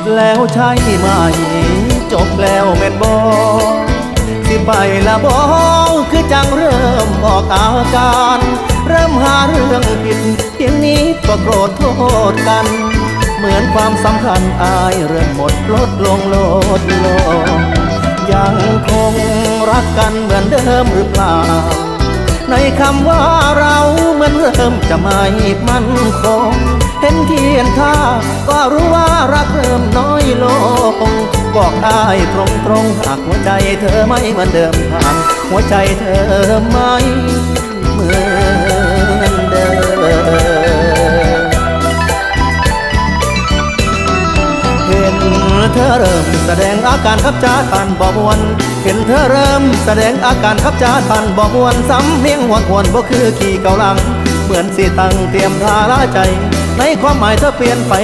ดแล้วใช่ไหม จบแล้วแม่นบอสิไปละบอคือจังเริ่มออกอาการ เริ่มหาเรื่องผิดเพียงนี้ก็โกรธโทษกัน เหมือนความสำคัญอายเริ่มหมดลดลงลดลง ยังคงรักกันเหมือนเดิมหรือเปล่า ในคำว่าเราเหมือนเริ่มจะไม่มั่นคง เห็นเทียนท่าก็รู้ว่ารักเริ่มน้อยลง บอกได้ตรงตรงหากหัวใจเธอไม่เหมือนเดิมทางหัวใจเธอไม่เหมือนเดิมเห็นเธอเริ่มแสดงอาการขับจ้าทันบ่มวน เห็นเธอเริ่มแสดงอาการขับจ้าทันบ่มวนสำเนียงหวนหวนบ่คือขี่เกาลัง เหมือนสิตั้งเตรียมทาราใจ ในความหมายเธอเปลี่ยนไป